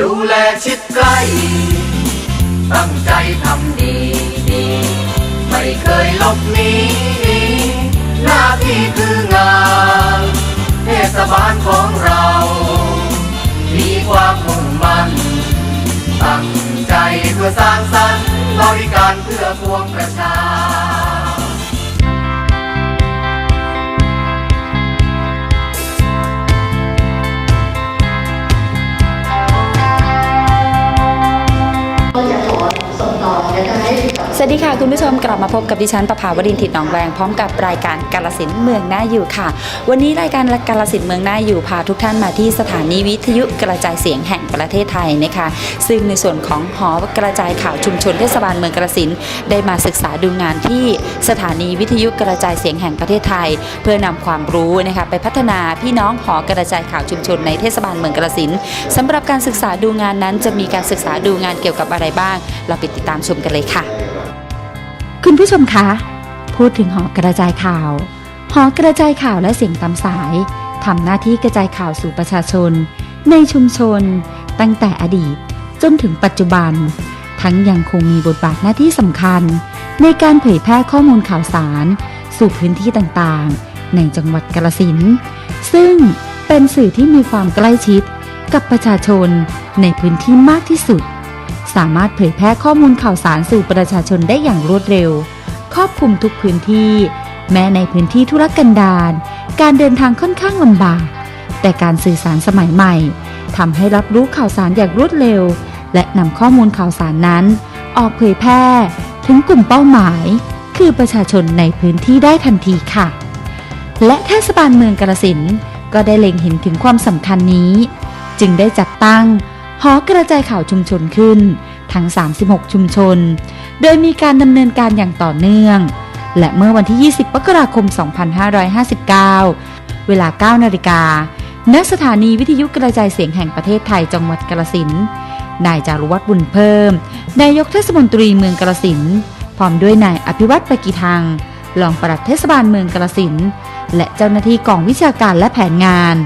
ดูแลชิดใกล้ ตั้งใจทำดีดี ไม่เคยลบหนีหน้าที่คืองานเทศบาลของเรา มีความมุ่งมั่น ตั้งใจเพื่อสร้างสรรค์บริการเพื่อพวงประชา สวัสดีค่ะ คุณผู้ชมกลับมาพบกับดิฉันประภาวรินทิดหนองแวงพร้อมกับรายการกาลสินธุ์เมืองหน่าอยู่ค่ะ วันนี้รายการกาลสินธุ์เมืองหน่าอยู่พาทุกท่านมาที่สถานีวิทยุกระจายเสียงแห่งประเทศไทยนะคะ ซึ่งในส่วนของหอกระจายข่าวชุมชนเทศบาลเมืองกาลสินได้มาศึกษาดูงานที่สถานีวิทยุกระจายเสียงแห่งประเทศไทย เพื่อนำความรู้นะคะไปพัฒนาพี่น้องหอกระจายข่าวชุมชนในเทศบาลเมืองกาลสินธุ์สำหรับการศึกษาดูงานนั้นจะมีการศึกษาดูงานเกี่ยวกับอะไรบ้าง เราไปติดตามชมกันเลยค่ะ คุณผู้ชมคะ พูดถึงหอกระจายข่าว หอกระจายข่าวและเสียงตามสายทำหน้าที่กระจายข่าวสู่ประชาชน ในชุมชน ตั้งแต่อดีตจนถึงปัจจุบัน ทั้งยังคงมีบทบาทหน้าที่สำคัญ ในการเผยแพร่ข้อมูลข่าวสาร สู่พื้นที่ต่างๆ ในจังหวัดกาลสินซึ่งเป็นสื่อที่มีความใกล้ชิดกับประชาชนในพื้นที่มากที่สุด สามารถเผยแพร่ข้อมูลข่าวสารสู่ประชาชนได้อย่างรวดเร็ว ครอบคลุมทุกพื้นที่ แม้ในพื้นที่ธุรกันดารการเดินทางค่อนข้างลำบาก แต่การสื่อสารสมัยใหม่ทำให้รับรู้ข่าวสารอย่างรวดเร็ว และนำข้อมูลข่าวสารนั้น ออกเผยแพร่ ถึงกลุ่มเป้าหมาย คือประชาชนในพื้นที่ได้ทันทีค่ะ และเทศบาลเมืองกาลสินก็ได้เล็งเห็นถึงความสำคัญนี้ จึงได้จัดตั้ง หอกระจายข่าวชุมชนขึ้น ทั้ง 36 ชุมชน โดยมีการดำเนินการอย่างต่อเนื่อง และเมื่อวันที่ 20มกราคม 2559 เวลา 9 นาฬิกาณสถานีวิทยุกระจายเสียงแห่งประเทศไทยจังหวัดกาลสินนายจารุวัฒน์บุญเพิ่ม นายกเทศมนตรีเมืองกาลสินพร้อมด้วยนายอภิวัตรปกิทังรองปลัดเทศบาลเมืองกาลสินและเจ้าหน้าที่กองวิชาการและแผนงาน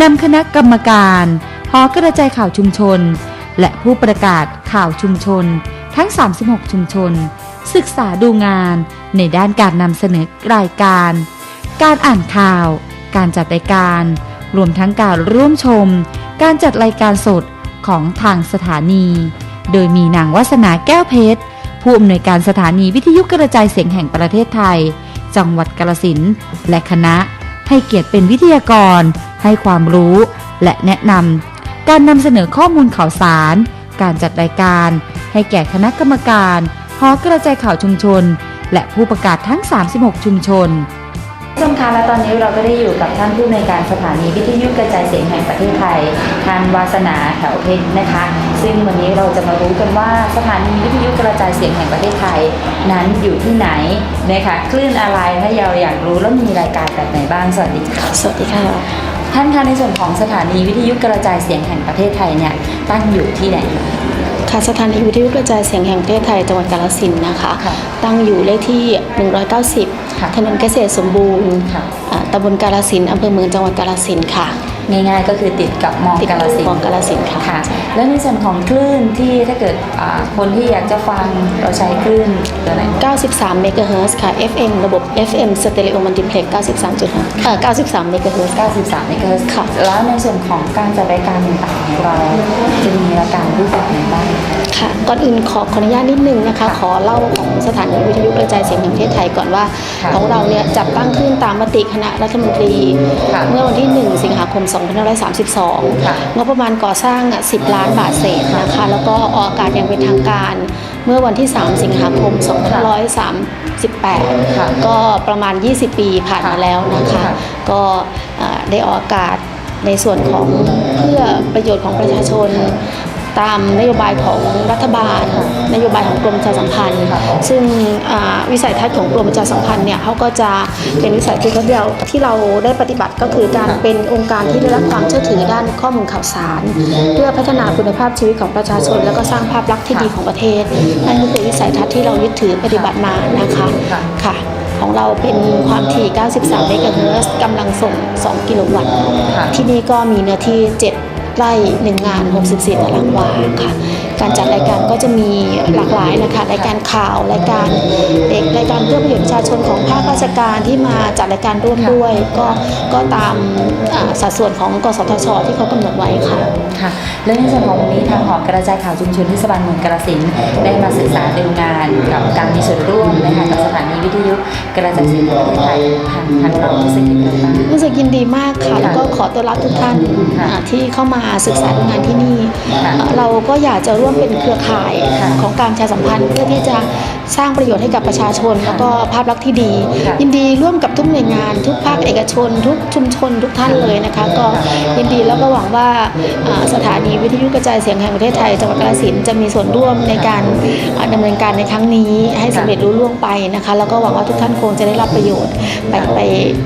นำคณะกรรมการ อกระจายข่าวชุมชน และผู้ประกาศข่าวชุมชน ทั้ง 36 ชุมชน ศึกษาดูงานในด้านการนำเสนอรายการ การอ่านข่าว การจัดรายการ รวมทั้งการร่วมชม การจัดรายการสดของทางสถานี โดยมีนางวัสนาแก้วเพชร ผู้อำนวยการสถานีวิทยุกระจายเสียงแห่งประเทศไทย จังหวัดกาลสินและคณะให้เกียรติเป็นวิทยากร ให้ความรู้และแนะนำ การนำเสนอข้อมูลข่าวสาร การจัดรายการ ให้แก่คณะกรรมการหอกระจายข่าวชุมชน และผู้ประกาศทั้ง 36 ชุมชนผู้ชมคะและตอนนี้เราก็ได้อยู่กับท่านผู้ในวยการสถานีวิทยุกระจายเสียงแห่งประเทศไทยท่านวาสนาแถวเพชรนะคะ ซึ่งวันนี้เราจะมารู้กันว่าสถานีวิทยุกระจายเสียงแห่งประเทศไทย นั้นอยู่ที่ไหนนะคะคลื่นอะไรถ้าเราอยากรู้แล้วมีรายการแบบไหนบ้างสวัสดีค่ะสวัสดีค่ะ ท่านคะในส่วนของสถานีวิทยุกระจายเสียงแห่งประเทศไทยเนี่ยตั้งอยู่ที่ไหนคะค่ะสถานีวิทยุกระจายเสียงแห่งประเทศไทยจังหวัดกาฬสินธุ์นะคะ ค่ะ ตั้งอยู่เลขที่ค่ะ190ถนนเกษตรสมบูรณ์ค่ะ อ่าตำบลกาฬสินธุ์อำเภอเมืองจังหวัดกาฬสินธุ์ค่ะ ง่ายๆ ก็คือติดกับมอติดกากับลสินมอกาฬสินธุ์ค่ะ ค่ะ แล้วในส่วนของคลื่นที่ถ้าเกิดอ่าคนที่อยากจะฟังเราใช้คลื่นตัวไหน 93 เมกะเฮิรตซ์ค่ะ FM ระบบ FM Stereo Multiplex 93.5เอ่อ93 เมกะเฮิรตซ์93เมกะเฮิรตซ์ค่ะ แล้วในส่วนของการจัดรายการต่างๆของเราจะมีรายการรูปแบบไหนบ้าง ค่ะ ก่อนอื่นขอขออนุญาตนิดนึงนะคะ ขอเล่าของสถานีวิทยุกระจายเสียงแห่งประเทศไทยก่อนว่า ค่ะของเราเนี่ยจัดตั้งขึ้นตามมติคณะรัฐมนตรี ค่ะ เมื่อวันที่ 1 สิงหาคม2532 ค่ะ งบประมาณก่อสร้างอะ10 ล้านบาทเศษนะคะ แล้วก็ออกอากาศอย่างเป็นทางการเมื่อวันที่ 3 สิงหาคม 2538 ค่ะ ก็ประมาณ 20 ปีผ่านมาแล้วนะคะค่ะก็เอ่อได้ออกอากาศในส่วนของเพื่อประโยชน์ของประชาชน ตามนโยบายของรัฐบาล นโยบายของกรมประชาสัมพันธ์ค่ะซึ่งอ่าวิสัยทัศน์ของกรมประชาสัมพันธ์เนี่ยเขาก็จะเป็นวิสัยทัศน์ที่เราที่เราได้ปฏิบัติก็คือการเป็นองค์การที่ได้รับความเชื่อถือด้านข้อมูลข่าวสาร เพื่อพัฒนาคุณภาพชีวิตของประชาชน แล้วก็สร้างภาพลักษณ์ที่ดีของประเทศนั่นก็คือวิสัยทัศน์ที่เรายึดถือปฏิบัติมานะคะค่ะค่ะของเราเป็นความถี่ 93 เมกะเฮิรตซ์กำลังส่ง 2 กิโลวัตต์ค่ะที่นี่ก็มีเนื้อที่ 7 ไร่หนึ่งงาน 64 ตารางวาค่ะ การจัดรายการก็จะมีหลากหลายนะคะรายการข่าวรายการเด็กรายการเพื่อประโยชน์ประชาชนของภาคราชการที่มาจัดรายการร่วมด้วย ก็ก็ตามอ่าสัดส่วนของกสทช ที่เขากำหนดไว้ค่ะค่ะและในส่วนของวันนี้ทางหอกระจายข่าวชุมชนเทศบาลเมืองกาฬสินธุ์ได้มาศึกษาดูงานกับการมีส่วนร่วมนะคะกับสถานีวิทยุกระจายเสียงแห่งประเทศไทยทางทางเรารู้สึกยังไงบ้างรู้สึกยินดีมากค่ะแล้วก็ขอต้อนรับทุกท่านค่ะอ่าที่เข้ามาศึกษาดูงานที่นี่ค่ะอ่าเราก็อยากจะร่วมเป็นเครือข่ายของการประชาสัมพันธ์เพื่อที่จะ สร้างประโยชน์ให้กับประชาชน แล้วก็ภาพลักษณ์ที่ดีค่ะยินดีร่วมกับทุกหน่วยงาน ทุกภาคเอกชน ทุกชุมชน ทุกท่านเลยนะคะ ก็ยินดีแล้วก็หวังว่าอ่าสถานีวิทยุกระจายเสียงแห่งประเทศไทยจังหวัดกาฬสินธุ์จะมีส่วนร่วมในการอ่าดำเนินการในครั้งนี้ให้สำเร็จรุ่ล่วงไปนะคะ แล้วก็หวังว่าทุกท่านคงจะได้รับประโยชน์ ไปไป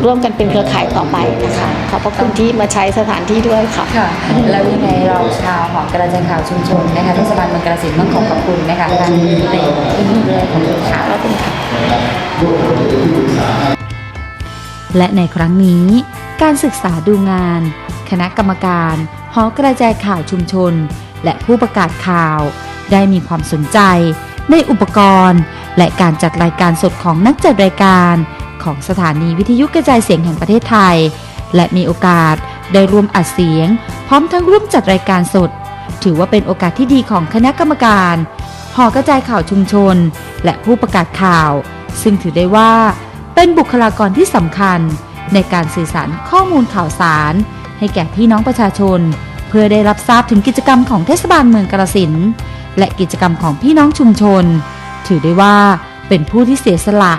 ร่วมกันเป็นเครือข่ายต่อไปนะคะขอบพระคุณที่มาใช้สถานที่ด้วยค่ะค่ะแล้วยังไงเราชาวหอกระจายข่าวชุมชนนะคะเทศบาลเมืองกาฬสินธุ์ต้องขอขอบคุณนะคะทางในที่นี่ด้วยขอบค่ะขอบคุณค่ะและในครั้งนี้ การศึกษาดูงาน คณะกรรมการหอกระจายข่าวชุมชน และผู้ประกาศข่าว ได้มีความสนใจ ในอุปกรณ์ และการจัดรายการสดของนักจัดรายการ ของสถานีวิทยุกระจายเสียงแห่งประเทศไทย และมีโอกาสได้ร่วมอัดเสียง พร้อมทั้งร่วมจัดรายการสด ถือว่าเป็นโอกาสที่ดีของคณะกรรมการ หอกระจายข่าวชุมชน และผู้ประกาศข่าว ซึ่งถือได้ว่า เป็นบุคลากรที่สำคัญ ในการสื่อสารข้อมูลข่าวสาร ให้แก่พี่น้องประชาชน เพื่อได้รับทราบถึงกิจกรรมของเทศบาลเมืองกาฬสินและกิจกรรมของพี่น้องชุมชน ถือได้ว่าเป็นผู้ที่เสียสละ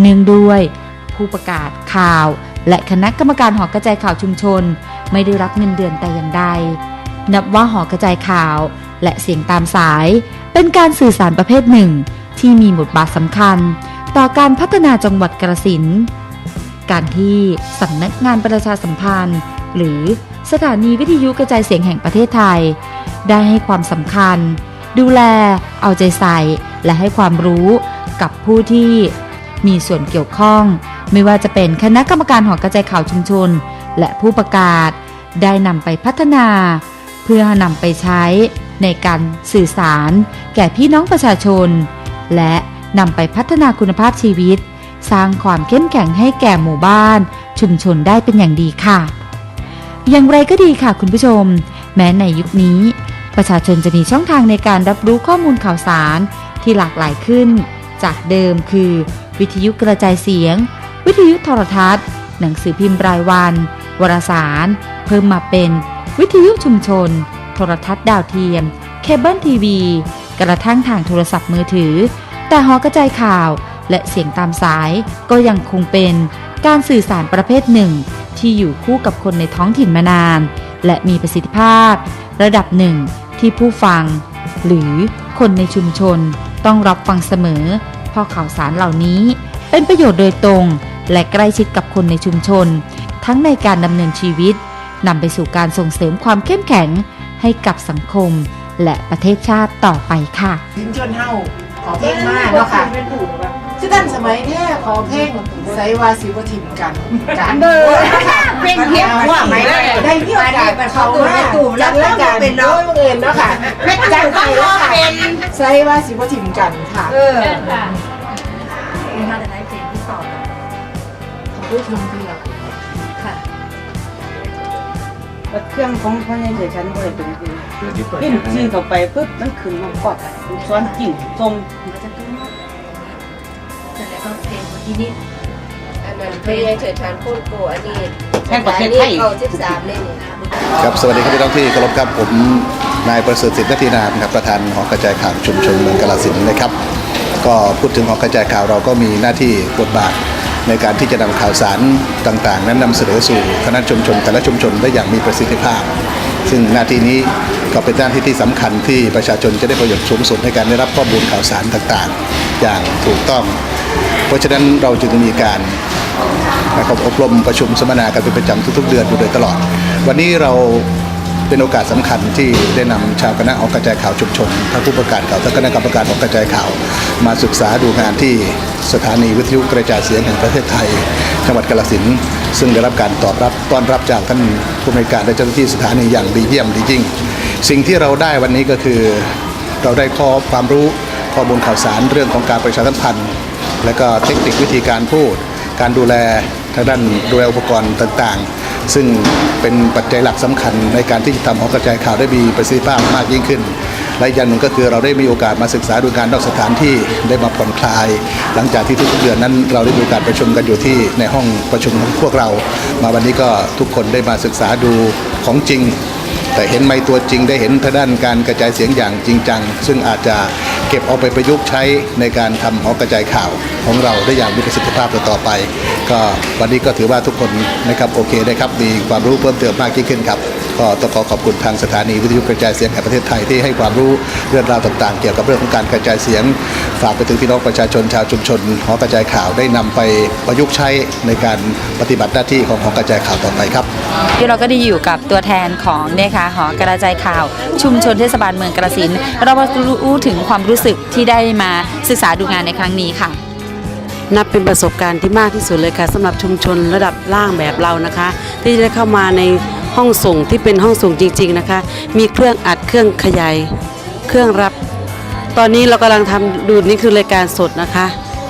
เนื่องด้วย ผู้ประกาศข่าว และคณะกรรมการหอกระจายข่าวชุมชน ไม่ได้รับเงินเดือนแต่อย่างใด นับว่าหอกระจายข่าว และเสียงตามสาย เป็นการสื่อสารประเภทหนึ่ง ที่มีบทบาทสำคัญ ต่อการพัฒนาจังหวัดกาฬสินการที่สำนักงานประชาสัมพันธ์ หรือสถานีวิทยุกระจายเสียงแห่งประเทศไทย ได้ให้ความสำคัญ ดูแล เอาใจใส่ และให้ความรู้กับผู้ที่มีส่วนเกี่ยวข้อง ไม่ว่าจะเป็นคณะกรรมการหอกระจายข่าวชุมชน และผู้ประกาศ ได้นำไปพัฒนา เพื่อนำไปใช้ ในการสื่อสารแก่พี่น้องประชาชน และนำไปพัฒนาคุณภาพชีวิต สร้างความเข้มแข็งให้แก่หมู่บ้าน ชุมชนได้เป็นอย่างดีค่ะ อย่างไรก็ดีค่ะคุณผู้ชม แม้ในยุคนี้ ประชาชนจะมีช่องทางในการรับรู้ข้อมูลข่าวสารที่หลากหลายขึ้น จากเดิมคือ วิทยุกระจายเสียง วิทยุโทรทัศน์ หนังสือพิมพ์รายวัน วารสาร เพิ่มมาเป็นวิทยุชุมชน ทรทัศน์ดาวเทียม เคเบิลทีวี กระทั่งทางโทรศัพท์มือถือ แต่หอกระจายข่าวและเสียงตามสายก็ยังคงเป็นการสื่อสารประเภทหนึ่ง ที่อยู่คู่กับคนในท้องถิ่นมานาน และมีประสิทธิภาพ ระดับหนึ่งที่ผู้ฟัง หรือคนในชุมชนต้องรับฟังเสมอ เพราะข่าวสารเหล่านี้ เป็นประโยชน์โดยตรง และใกล้ชิดกับคนในชุมชน ทั้งในการดำเนินชีวิตนำไปสู่การส่งเสริมความเข้มแข็ง ให้กับสังคม และประเทศชาติต่อไปค่ะถึงชนเฮาขอเพลงมากเนาะค่ะชื่อท่านสมัยเนี้ยขอเพลงไสวาสิวถิ่มกันกันเบอร์เพลงเทียบว่าไหมได้มีโอกาสเขามาจัดรายการเป็นน้องบังเอิญเนาะค่ะจัดไปแล้วค่ะไสวาสิวถิ่มกันค่ะเออขอพูดถึง เดียวเครื่องของพ่อใหญ่เฉยฉันบ่ได้เป็นคือปิ้นชื่อเข้าไปปุ๊บมันขึ้นมากอดซ้อนกิ่งทรงอันนั้นเป็นเฉิดชานพูดกูอันนี้แห่งประเทศไทยเก้าสิบสามเลยนี่ครับสวัสดีครับพี่น้องที่เคารพครับผมนายประเสริฐสิทธิ์นาทีนามครับประธานหอกระจายข่าวชุมชนเมืองกาฬสินธุ์นะครับ ก็พูดถึงหอกระจายข่าวเราก็มีหน้าที่บทบาท ในการที่จะนำข่าวสารต่างๆ นั้นนำเสนอสู่คณะชุมชนแต่ละชุมชนได้อย่างมีประสิทธิภาพ ซึ่งหน้าที่นี้ก็เป็นหน้าที่ที่สำคัญที่ประชาชนจะได้ประโยชน์สูงสุดในการได้รับข้อมูลข่าวสารต่างๆ อย่างถูกต้อง เพราะฉะนั้นเราจึงมีการนะครับอบรมประชุมสัมมนากันเป็นประจำทุกๆ เดือนอยู่โดยตลอด วันนี้เรา เป็นโอกาสสำคัญที่ได้นำชาวคณะออกกระจายข่าวชุมชนทั้งผู้ประกาศข่าวทั้งคณะกรรมการออกกระจายข่าว มาศึกษาดูงานที่สถานีวิทยุกระจายเสียงแห่งประเทศไทย จังหวัดกาฬสินธุ์ซึ่งได้รับการตอบรับต้อนรับจากท่านผู้อำนวยการและเจ้าหน้าที่สถานีอย่างดีเยี่ยมดีจริงสิ่งที่เราได้วันนี้ก็คือ เราได้ข้อความรู้ข้อมูลข่าวสารเรื่องของการประชาสัมพันธ์ และก็เทคนิควิธีการพูด การดูแลทางด้านดูแลอุปกรณ์ต่างๆ ซึ่งเป็นปัจจัยหลักสำคัญในการที่จะทำหอกระจายข่าวได้มีประสิทธิภาพมากยิ่งขึ้น และอย่างหนึ่งก็คือเราได้มีโอกาสมาศึกษาดูการนอกสถานที่ได้มาผ่อนคลาย หลังจากที่ทุกเดือนนั้น เราได้มีโอกาสประชุมกันอยู่ที่ในห้องประชุมของพวกเรา มาวันนี้ก็ทุกคนได้มาศึกษาดูของจริง แต่เห็นไม่ตัวจริงได้เห็นทางด้านการกระจายเสียงอย่างจริงจัง ซึ่งอาจจะเก็บเอาไปประยุกต์ใช้ในการทำหอกระจายข่าวของเราได้อย่างมีประสิทธิภาพต่อไป ก็วันนี้ก็ถือว่าทุกคนนะครับโอเคนะครับมีความรู้เพิ่มเติมมากยิ่งขึ้นครับ ก็ต้องขอขอบคุณทางสถานีวิทยุกระจายเสียงแห่งประเทศไทยที่ให้ความรู้เรื่องราวต่างๆ เกี่ยวกับเรื่องของการกระจายเสียง ฝากไปถึงพี่น้องประชาชนชาวชุมชนหอกระจายข่าวได้นำไปประยุกต์ใช้ในการปฏิบัติหน้าที่ของหอกระจายข่าวต่อไปครับที่เราก็ได้อยู่กับตัวแทนของเนี่ยค่ะหอกระจายข่าว ชุมชนเทศบาลเมืองกระสินธุ์เรามารู้ถึงความรู้สึกที่ได้มาศึกษาดูงานในครั้งนี้ค่ะนับเป็นประสบการณ์ที่มากที่สุดเลยค่ะสำหรับชุมชนระดับล่างแบบเรานะคะ ที่จะได้เข้ามาใน ห้องส่งที่เป็นห้องส่งจริง ๆนะคะ มีเครื่องอัดเครื่องขยายเครื่องรับ ตอนนี้เรากำลังทำดูนี่คือรายการสดนะคะ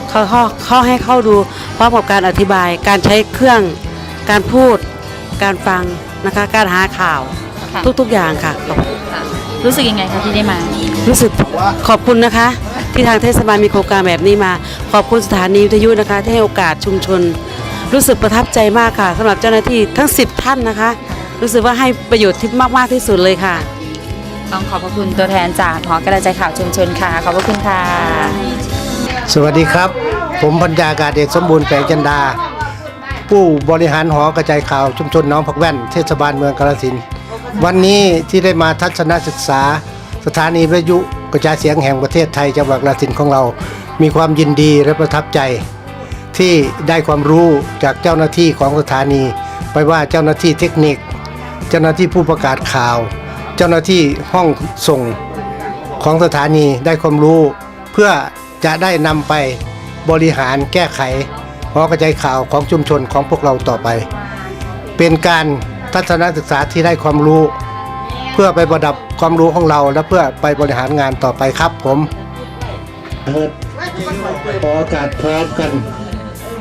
เขาเขาเขาให้เข้าดูพร้อมกับการอธิบายการใช้เครื่องการพูด การฟังนะคะ การหาข่าวค่ะทุกๆอย่างค่ะ รู้สึกยังไงคะที่ได้มา รู้สึกขอบคุณนะคะ ที่ทางเทศบาลมีโครงการแบบนี้มา ขอบคุณสถานีวิทยุนะคะ ที่ให้โอกาสชุมชน รู้สึกประทับใจมากค่ะสำหรับเจ้าหน้าที่ทั้ง 10 ท่านนะคะ รู้สึกว่าให้ประโยชน์ที่มาก ๆ ที่สุดเลยค่ะ ต้องขอบพระคุณตัวแทนจากหอกระจายข่าวชุมชนค่ะ ขอบพระคุณค่ะ สวัสดีครับ ผมพัญญาอากาศเอกสมบูรณ์แปลงจันดา ผู้บริหารหอกระจายข่าวชุมชนหน้องผักแว่นเทศบาลเมืองกาฬสินธุ์วันนี้ที่ได้มาทัศนศึกษา สถานีวิทยุกระจายเสียงแห่งประเทศไทยจังหวัดกาฬสินธุ์ของเรา มีความยินดีและประทับใจ ที่ได้ความรู้จากเจ้าหน้าที่ของสถานีไปว่าเจ้าหน้าที่เทคนิค เจ้าหน้าที่ผู้ประกาศข่าว เจ้าหน้าที่ห้องส่งของสถานีได้ความรู้ เพื่อจะได้นำไปบริหารแก้ไขหอกระจายข่าวของชุมชนของพวกเราต่อไป เป็นการทัศนศึกษาที่ได้ความรู้ เพื่อไปประดับความรู้ของเราและเพื่อไปบริหารงานต่อไปครับผมขออกาศพร้อมกัน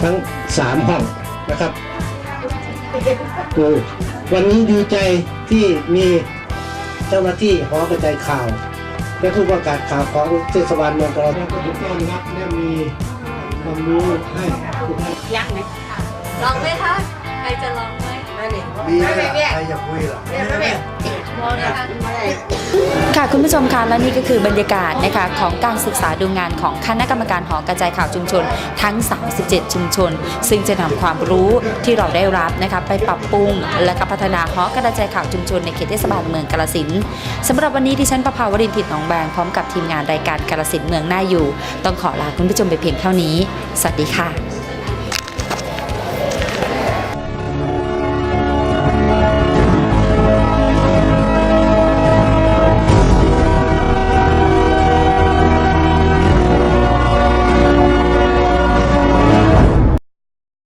ทั้งสามห้องนะครับ วันนี้ดีใจที่มีเจ้าหน้าที่หอกระจายข่าว และผู้ประกาศข่าวของเทศบาลเมืองกระบี่ทุกต้อนรับและมีความรู้ให้ทุกท่านลองไหมคะใครจะลองไหมนั่นนี่มีใครอยากคุยหรอลองนะ ค่ะคุณผู้ชมคะและนี่ก็คือบรรยากาศนะคะของการศึกษาดูงานของคณะกรรมการหอกระจายข่าวชุมชน ทั้ง 37 ชุมชน ซึ่งจะนำความรู้ที่เราได้รับนะคะไปปรับปรุง และก็พัฒนาหอกระจายข่าวชุมชนในเขตเทศบาลเมืองกาฬสินธุ์สำหรับวันนี้ดิฉันประภาวรินทิดหนองแบงพร้อมกับทีมงานรายการกาฬสินเมืองหน่าอยู่ ต้องขอลาคุณผู้ชมไปเพียงเท่านี้ สวัสดีค่ะ